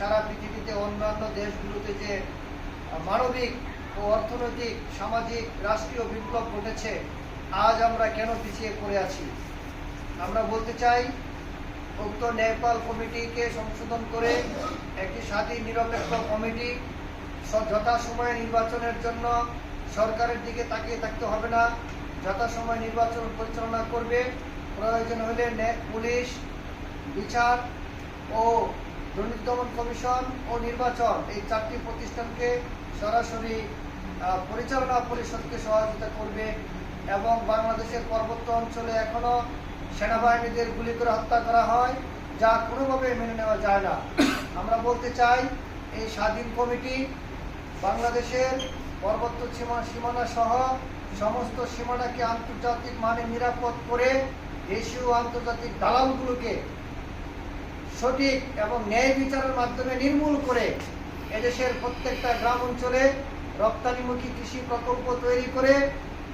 সারা পৃথিবীতে অন্যান্য দেশগুলোতে যে মানবিক ও অর্থনৈতিক, সামাজিক, রাষ্ট্রীয় বিপ্লব ঘটেছে, আজ আমরা কেন পিছিয়ে পড়ে আছি? আমরা বলতে চাই, উক্ত নেপাল কমিটিকে সংশোধন করে একটি স্বাধীন, নিরপেক্ষ কমিটি যথাসময়ে নির্বাচনের জন্য সরকারের দিকে তাকিয়ে থাকতে হবে না। যথাসময়ে নির্বাচন পরিচালনা করবে। প্রয়োজন হলে পুলিশ, বিচার ও দুর্নীতি দমন কমিশন ও নির্বাচন এই চারটি প্রতিষ্ঠানকে সরাসরি পরিচালনা পরিষদকে সহযোগিতা করবে এবং বাংলাদেশের পার্বত্য অঞ্চলে এখনও সেনাবাহিনীদের গুলি করে হত্যা করা হয়, যা কোনোভাবে মেনে নেওয়া যায় না। আমরা বলতে চাই, এই স্বাধীন কমিটি বাংলাদেশের পার্বত্য সীমা সীমানা সহ সমস্ত সীমানাকে আন্তর্জাতিক মানে নিরাপদ করে দেশীয় আন্তর্জাতিক দালালগুলোকে সঠিক এবং ন্যায় বিচারের মাধ্যমে নির্মূল করে এদেশের প্রত্যেকটা গ্রাম অঞ্চলে রপ্তানিমুখী কৃষি প্রকল্প তৈরি করে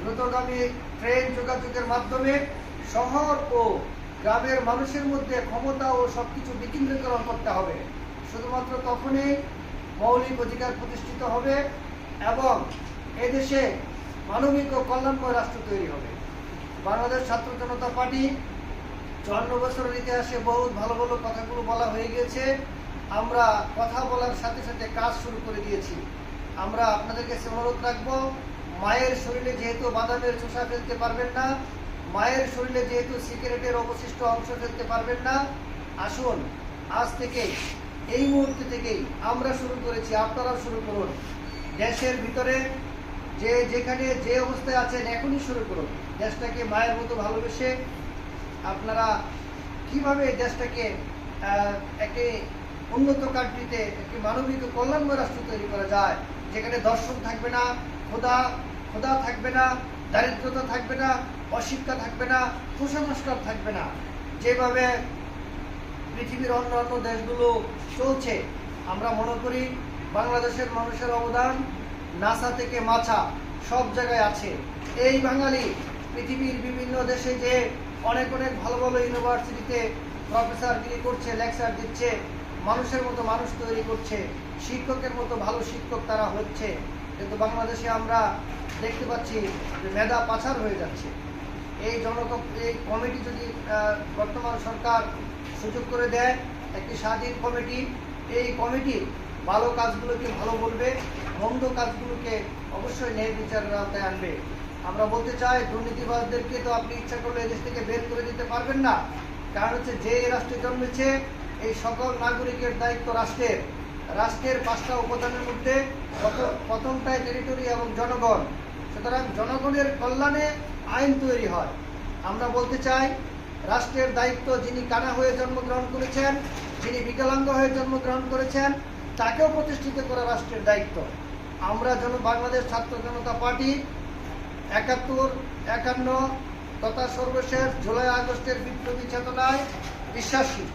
দ্রুতগামী ট্রেন যোগাযোগের মাধ্যমে শহর ও গ্রামের মানুষের মধ্যে ক্ষমতা ও সবকিছু বিকেন্দ্রীকরণ করতে হবে। শুধুমাত্র তখনই মৌলিক অধিকার প্রতিষ্ঠিত হবে এবং এদেশে মানবিক ও কল্যাণময় রাষ্ট্র তৈরি হবে। বাংলাদেশ ছাত্র জনতা পার্টি চুয়ান্ন বছরের ইতিহাসে বহুত ভালো ভালো কথাগুলো বলা হয়ে গিয়েছে আমরা কথা বলার সাথে সাথে কাজ শুরু করে দিয়েছি। আমরা আপনাদের কাছে রাখব, মায়ের শরীরে যেহেতু বাদামের চোষা ফেলতে পারবেন না, মায়ের শরীরে যেহেতু সিগারেটের অবশিষ্ট অংশ ফেলতে পারবেন না, আসুন, আজ থেকে এই মুহূর্তে থেকেই আমরা শুরু করেছি, আপনারাও শুরু করুন। দেশের ভিতরে যে যেখানে যে অবস্থায় আছেন, এখনই শুরু করুন। দেশটাকে মায়ের মতো ভালোবেসে আপনারা কীভাবে দেশটাকে একটি উন্নত কান্ট্রিতে একটি মানবিক কল্যাণময় রাষ্ট্র তৈরি করা যায়, যেখানে দর্শন থাকবে না, খোদা খোদা থাকবে না, দারিদ্রতা থাকবে না, অশিক্ষা থাকবে না কুসংস্কার থাকবে না। যেভাবে পৃথিবীর অন্য অন্য দেশগুলো চলছে, আমরা মনে করি বাংলাদেশের মানুষের অবদান নাসা থেকে মাছা সব জায়গায় আছে। এই বাঙালি পৃথিবীর বিভিন্ন দেশে যে অনেক অনেক ভালো ভালো ইউনিভার্সিটিতে প্রফেসরগিরি করছে লেকচার দিচ্ছে, মানুষের মতো মানুষ তৈরি করছে, শিক্ষকের মতো ভালো শিক্ষক তারা হচ্ছে। কিন্তু বাংলাদেশে আমরা দেখতে পাচ্ছি যে মেধা পাচার হয়ে যাচ্ছে। এই জনক এই কমিটি যদি বর্তমান সরকার সুযোগ করে দেয়, একটি স্বাধীন কমিটি এই কমিটি ভালো কাজগুলোকে ভালো বলবে, মন্দ কাজগুলোকে অবশ্যই ন্যায় বিচারের আওতায় আনবে। আমরা বলতে চাই, দুর্নীতিবাজদেরকে তো আপনি ইচ্ছা করলে এদেশ থেকে বের করে দিতে পারবেন না। কারণ হচ্ছে যে রাষ্ট্রে জন্মেছে, এই সকল নাগরিকের দায়িত্ব রাষ্ট্রের। রাষ্ট্রের পাঁচটা উপাদানের মধ্যে প্রথম- প্রথমটায় টেরিটরি এবং জনগণ। সুতরাং জনগণের কল্যাণে আইন তৈরি হয়। আমরা বলতে চাই, রাষ্ট্রের দায়িত্ব যিনি কানা হয়ে জন্মগ্রহণ করেছেন, যিনি বিকলাঙ্গ হয়ে জন্মগ্রহণ করেছেন, তাকেও প্রতিষ্ঠিত করা রাষ্ট্রের দায়িত্ব। আমরা জন, বাংলাদেশ ছাত্র জনতা পার্টি একাত্তর একান্ন তথা সর্বশেষ জুলাই আগস্টের বিপ্লবী চেতনায় বিশ্বাসী।